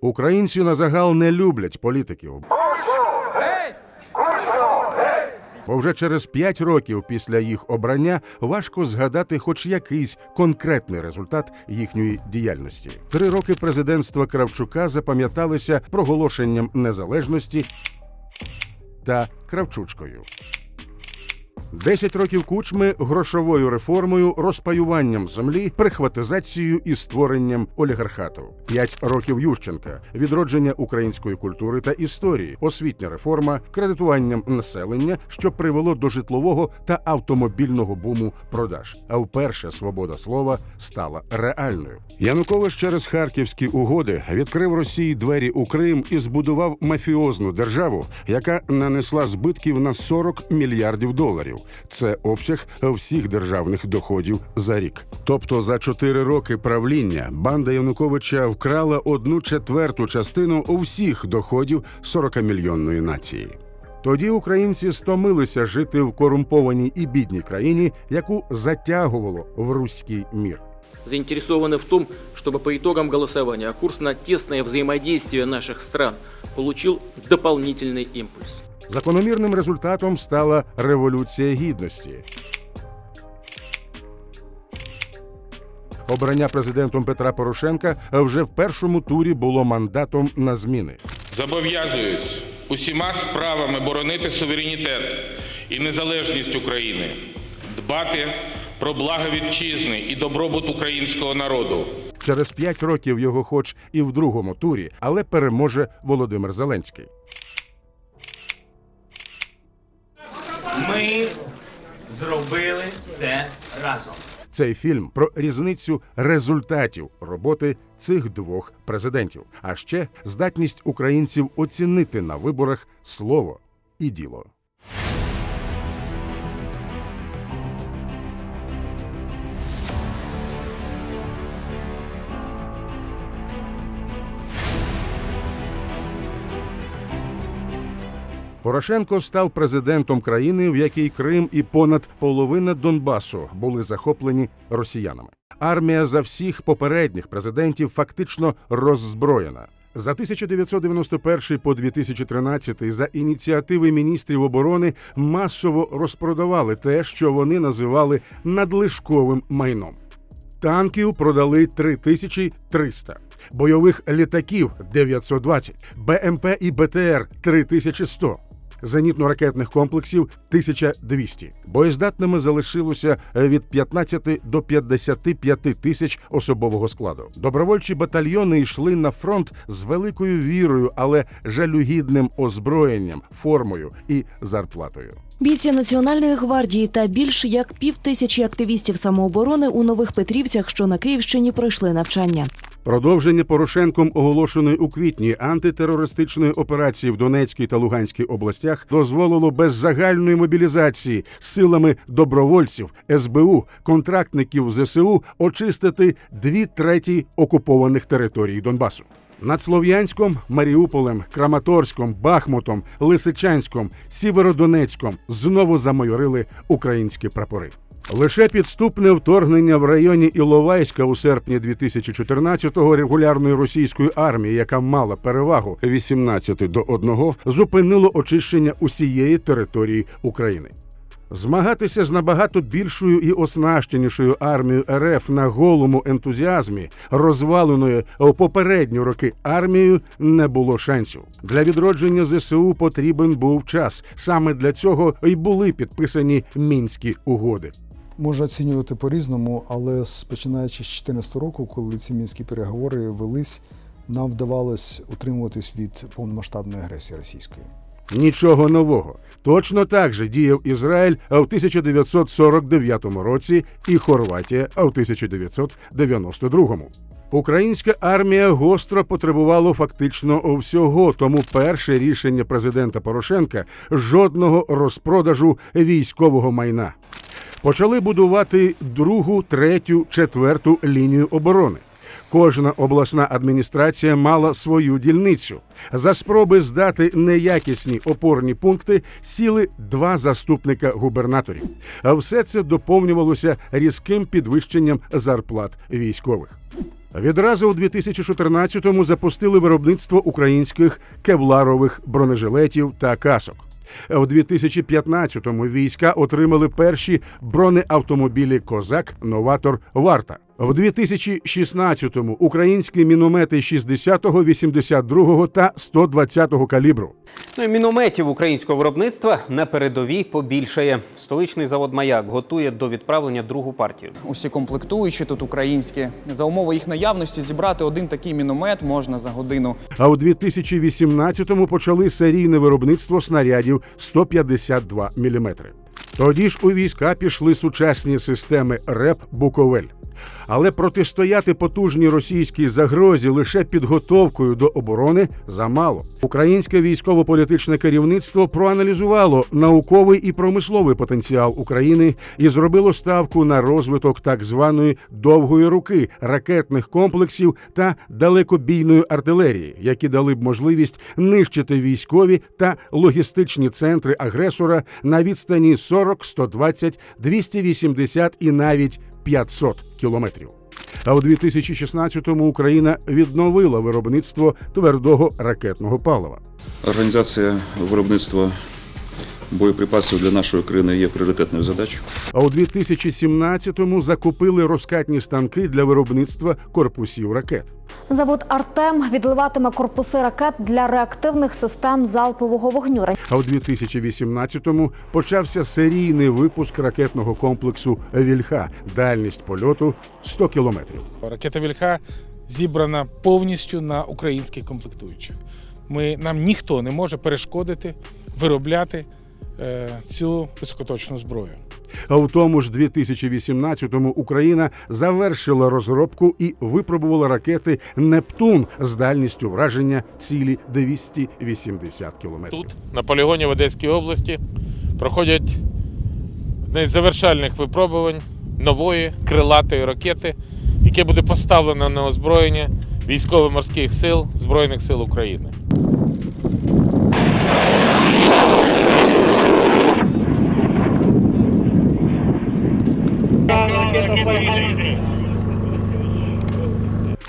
Українці на загал не люблять політиків. Бо вже через п'ять років після їх обрання важко згадати хоч якийсь конкретний результат їхньої діяльності. Три роки президентства Кравчука запам'яталися проголошенням незалежності та Кравчучкою. Десять років кучми грошовою реформою, розпаюванням землі, прихватизацією і створенням олігархату. П'ять років Ющенка, відродження української культури та історії, освітня реформа, кредитуванням населення, що привело до житлового та автомобільного буму продаж. А вперше свобода слова стала реальною. Янукович через харківські угоди відкрив Росії двері у Крим і збудував мафіозну державу, яка нанесла збитків на 40 мільярдів доларів. Це обсяг всіх державних доходів за рік. Тобто за чотири роки правління банда Януковича вкрала одну четверту частину усіх доходів 40-мільйонної нації. Тоді українці стомилися жити в корумпованій і бідній країні, яку затягувало в руський мір заинтересованы в том, чтобы по итогам голосования курс на тесное взаимодействие наших стран получил дополнительный импульс. Закономірним результатом стала революція гідності. Обрання президентом Петра Порошенка вже в першому турі було мандатом на зміни. Зобов'язуюсь усіма справами боронити суверенітет і незалежність України, дбати про благо вітчизни і добробут українського народу. Через п'ять років його, хоч і в другому турі, але переможе Володимир Зеленський. Ми зробили це разом. Цей фільм про різницю результатів роботи цих двох президентів, а ще здатність українців оцінити на виборах слово і діло. Порошенко став президентом країни, в якій Крим і понад половина Донбасу були захоплені росіянами. Армія за всіх попередніх президентів фактично роззброєна. За 1991 по 2013 за ініціативи міністрів оборони масово розпродавали те, що вони називали надлишковим майном. Танків продали 3300, бойових літаків 920, БМП і БТР 3100, зенітно-ракетних комплексів 1200. Боєздатними залишилося від 15 до 55 тисяч особового складу. Добровольчі батальйони йшли на фронт з великою вірою, але жалюгідним озброєнням, формою і зарплатою. Бійці Національної гвардії та більш як пів тисячі активістів самооборони у Нових Петрівцях, що на Київщині, пройшли навчання. Продовження Порошенком оголошеної у квітні антитерористичної операції в Донецькій та Луганській областях дозволило без загальної мобілізації силами добровольців, СБУ, контрактників ЗСУ очистити дві треті окупованих територій Донбасу. Над Слов'янськом, Маріуполем, Краматорськом, Бахмутом, Лисичанськом, Сіверодонецьком знову замайорили українські прапори. Лише підступне вторгнення в районі Іловайська у серпні 2014-го регулярної російської армії, яка мала перевагу 18 до 1, зупинило очищення усієї території України. Змагатися з набагато більшою і оснащенішою армією РФ на голому ентузіазмі, розваленою у попередні роки армією, не було шансів. Для відродження ЗСУ потрібен був час. Саме для цього й були підписані мінські угоди. Можна оцінювати по-різному, але починаючи з 2014 року, коли ці мінські переговори велись, нам вдавалось утримуватись від повномасштабної агресії російської. Нічого нового. Точно так же діяв Ізраїль в 1949 році і Хорватія в 1992. Українська армія гостро потребувала фактично всього, тому перше рішення президента Порошенка жодного розпродажу військового майна. Почали будувати другу, третю, четверту лінію оборони. Кожна обласна адміністрація мала свою дільницю. За спроби здати неякісні опорні пункти сіли два заступника губернаторів. А все це доповнювалося різким підвищенням зарплат військових. Відразу у 2014-му запустили виробництво українських кевларових бронежилетів та касок. У 2015-му війська отримали перші бронеавтомобілі Козак, Новатор, Варта. В 2016-му українські міномети 60-го, 82-го та 120-го калібру. Ну і мінометів українського виробництва на передовій побільшає. Столичний завод Маяк готує до відправлення другу партію. Усі комплектуючі тут українські. За умови їх наявності зібрати один такий міномет можна за годину. А у 2018-му почали серійне виробництво снарядів 152 мм. Тоді ж у війська пішли сучасні системи РЕП Буковель. Але протистояти потужній російській загрозі лише підготовкою до оборони замало. Українське військово-політичне керівництво проаналізувало науковий і промисловий потенціал України і зробило ставку на розвиток так званої довгої руки ракетних комплексів та далекобійної артилерії, які дали б можливість нищити військові та логістичні центри агресора на відстані 40, 120, 280 і навіть 500 кілометрів. А у 2016-му Україна відновила виробництво твердого ракетного палива. Організація виробництва боєприпасів для нашої країни є пріоритетною задачею. А у 2017-му закупили розкатні станки для виробництва корпусів ракет. Завод Артем відливатиме корпуси ракет для реактивних систем залпового вогню. А у 2018-му почався серійний випуск ракетного комплексу Вільха. Дальність польоту 100 кілометрів. Ракета Вільха зібрана повністю на українських комплектуючих. Ми, нам ніхто не може перешкодити виробляти цю високоточну зброю. А у тому ж 2018-му Україна завершила розробку і випробувала ракети Нептун з дальністю враження цілі 280 кілометрів. Тут, на полігоні в Одеській області, проходять одне з завершальних випробувань нової крилатої ракети, яке буде поставлено на озброєння військово-морських сил Збройних сил України.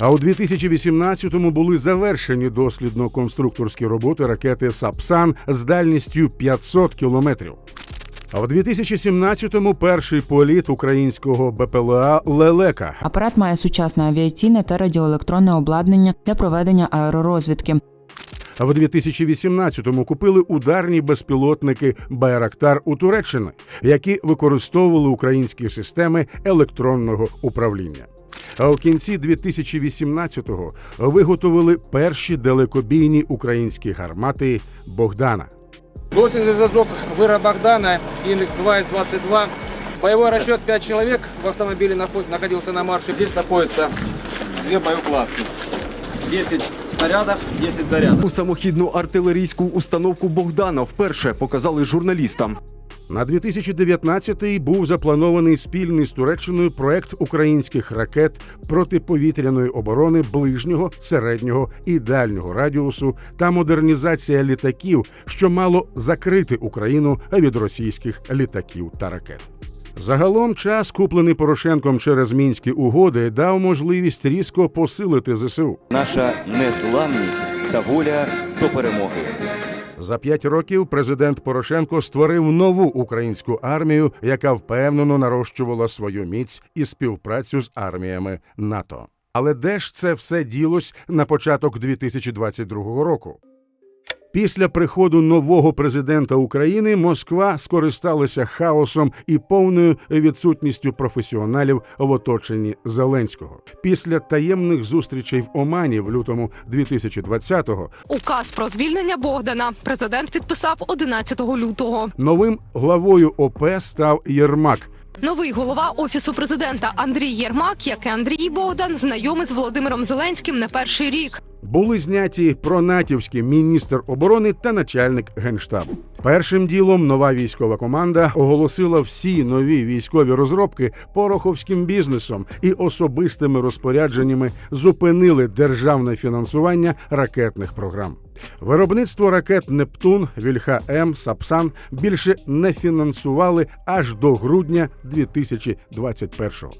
А у 2018-му були завершені дослідно-конструкторські роботи ракети Сапсан з дальністю 500 кілометрів. А в 2017-му перший політ українського БПЛА Лелека. Апарат має сучасне авіаційне та радіоелектронне обладнання для проведення аеророзвідки. А в 2018-му купили ударні безпілотники Байрактар у Туреччини, які використовували українські системи електронного управління. А у кінці 2018-го виготовили перші далекобійні українські гармати Богдана. Госвенный зв'язок Выра Богдана, индекс 2С22. Боевой расчет 5 человек. В автомобиле наход- находился на марше. Здесь находятся две боеукладки. 10 снарядов, 10 зарядов. У самохідну артилерійську установку Богдана вперше показали журналістам. На 2019-й був запланований спільний з Туреччиною проект українських ракет протиповітряної оборони ближнього, середнього і дальнього радіусу та модернізація літаків, що мало закрити Україну від російських літаків та ракет. Загалом час, куплений Порошенком через мінські угоди, дав можливість різко посилити ЗСУ. Наша незламність та воля до перемоги. За п'ять років президент Порошенко створив нову українську армію, яка впевнено нарощувала свою міць і співпрацю з арміями НАТО. Але де ж це все ділось на початок 2022 року? Після приходу нового президента України Москва скористалася хаосом і повною відсутністю професіоналів в оточенні Зеленського. Після таємних зустрічей в Омані в лютому 2020-го Указ про звільнення Богдана президент підписав 11 лютого. новим главою ОП став Єрмак. Новий голова офісу президента Андрій Єрмак, як і Андрій Богдан, знайомий з Володимиром Зеленським не перший рік. Були зняті пронатівський міністр оборони та начальник генштабу. Першим ділом нова військова команда оголосила всі нові військові розробки пороховським бізнесом і особистими розпорядженнями зупинили державне фінансування ракетних програм. Виробництво ракет Нептун, Вільха М, Сапсан більше не фінансували аж до грудня 2021-го.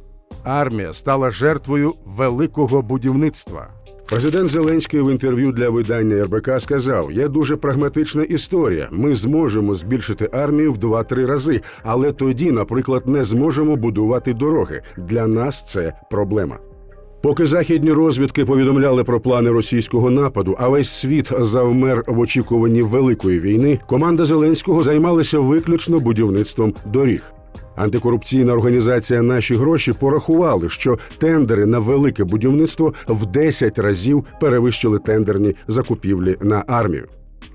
армія стала жертвою великого будівництва. Президент Зеленський в інтерв'ю для видання РБК сказав: є дуже прагматична історія. Ми зможемо збільшити армію в 2-3 рази, але тоді, наприклад, не зможемо будувати дороги. Для нас це проблема. Поки західні розвідки повідомляли про плани російського нападу, а весь світ завмер в очікуванні великої війни, команда Зеленського займалася виключно будівництвом доріг. Антикорупційна організація Наші гроші порахували, що тендери на велике будівництво в 10 разів перевищили тендерні закупівлі на армію.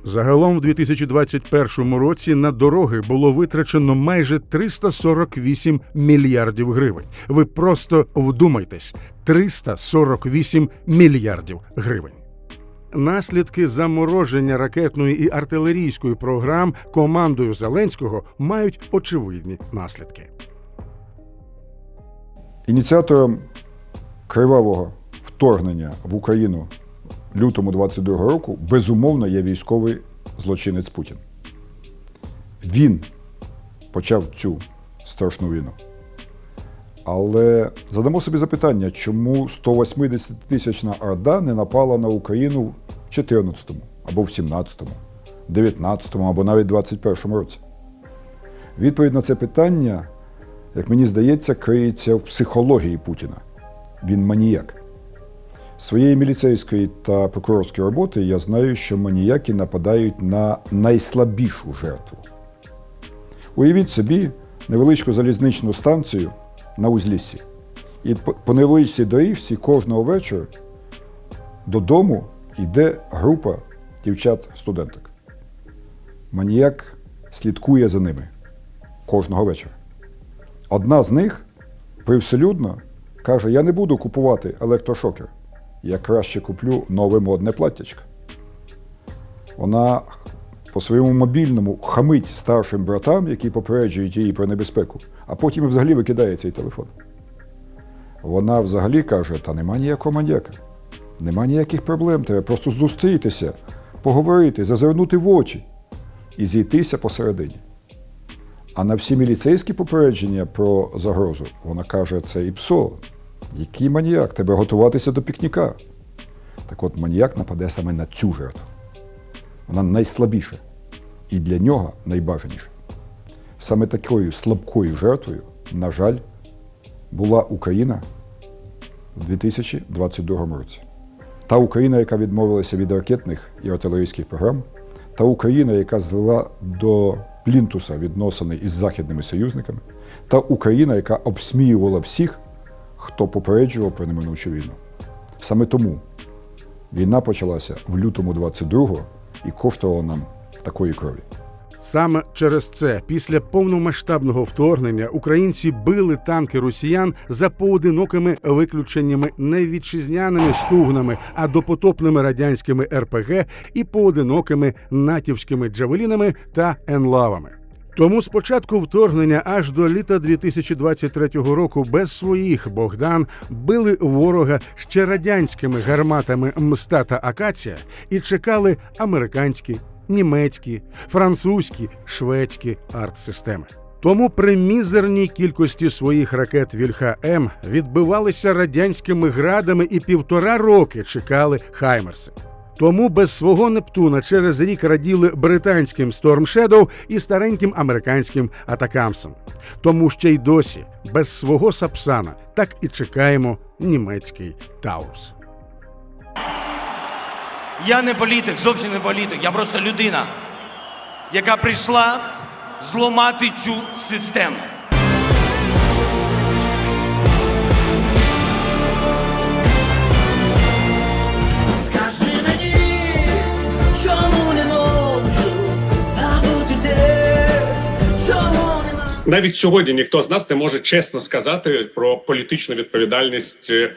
Загалом в 2021 році на дороги було витрачено майже 348 мільярдів гривень. Ви просто вдумайтесь: 348 мільярдів гривень. Наслідки замороження ракетної і артилерійської програм командою Зеленського мають очевидні наслідки. Ініціатором кривавого вторгнення в Україну лютому 22 року безумовно є військовий злочинець Путін. Він почав цю страшну війну. Але задамо собі запитання, чому 180-тисячна Орда не напала на Україну в 14-му, або в 17-му, 19-му, або навіть 21-му році? Відповідь на це питання, як мені здається, криється в психології Путіна. Він маніяк. Своєї міліцейської та прокурорської роботи я знаю, що маніяки нападають на найслабішу жертву. Уявіть собі невеличку залізничну станцію на узліссі. І по- невеличкій доріжці кожного вечора додому йде група дівчат-студенток. Маніяк слідкує за ними кожного вечора. Одна з них привселюдно каже: Я не буду купувати електрошокер. Я краще куплю нове модне платтячко. Вона по своєму мобільному хамить старшим братам, які попереджують її про небезпеку, а потім взагалі викидає цей телефон. Вона взагалі каже: та нема ніякого маньяка, нема ніяких проблем, треба просто зустрітися, поговорити, зазирнути в очі і зійтися посередині. А на всі міліцейські попередження про загрозу вона каже, це і псо. Який маніяк? Тебе готуватися до пікніка. Так от маніяк нападе саме на цю жертву. Вона найслабіша і для нього найбажаніша. Саме такою слабкою жертвою, на жаль, була Україна в 2022 році. Та Україна, яка відмовилася від ракетних і артилерійських програм, та Україна, яка звела до плінтуса відносини із західними союзниками, та Україна, яка обсміювала всіх, хто попереджував про неминучу війну. Саме тому війна почалася в лютому 22-го і коштувало нам такої крові. Саме через це, після повномасштабного вторгнення, українці били танки росіян за поодинокими виключеннями не вітчизняними стугнами, а допотопними радянськими РПГ і поодинокими натівськими джавелінами та енлавами. Тому з початку вторгнення аж до літа 2023 року без своїх Богдан били ворога ще радянськими гарматами Мста та Акація і чекали американські, німецькі, французькі, шведські артсистеми. Тому при мізерній кількості своїх ракет Вільха М відбивалися радянськими градами і півтора роки чекали Хаймерси. Тому без свого Нептуна через рік раділи британським Storm Shadow і стареньким американським Атакамсом. Тому ще й досі без свого Сапсана так і чекаємо німецький Таурус. Я не політик, зовсім не політик. Я просто людина, яка прийшла зламати цю систему. Навіть сьогодні ніхто з нас не може чесно сказати про політичну відповідальність е,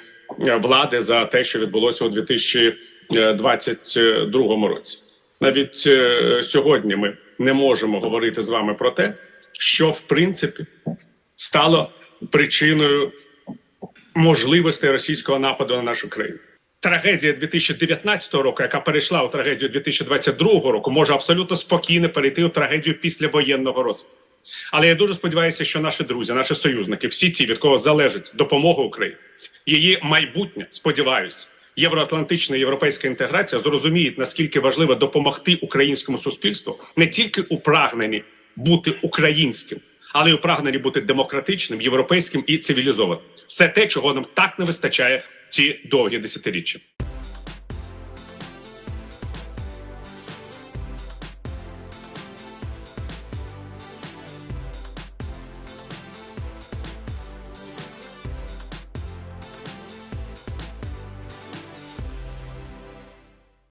влади за те, що відбулося у 2022 році. Навіть е, сьогодні ми не можемо говорити з вами про те, що в принципі стало причиною можливостей російського нападу на нашу країну. Трагедія 2019 року, яка перейшла у трагедію 2022 року, може абсолютно спокійно перейти у трагедію післявоєнного розвитку. Але я дуже сподіваюся, що наші друзі, наші союзники, всі ті, від кого залежить допомога Україні, її майбутнє, сподіваюся, євроатлантична європейська інтеграція зрозуміють, наскільки важливо допомогти українському суспільству не тільки у прагненні бути українським, але й у прагненні бути демократичним, європейським і цивілізованим. Все те, чого нам так не вистачає ці довгі десятиріччя.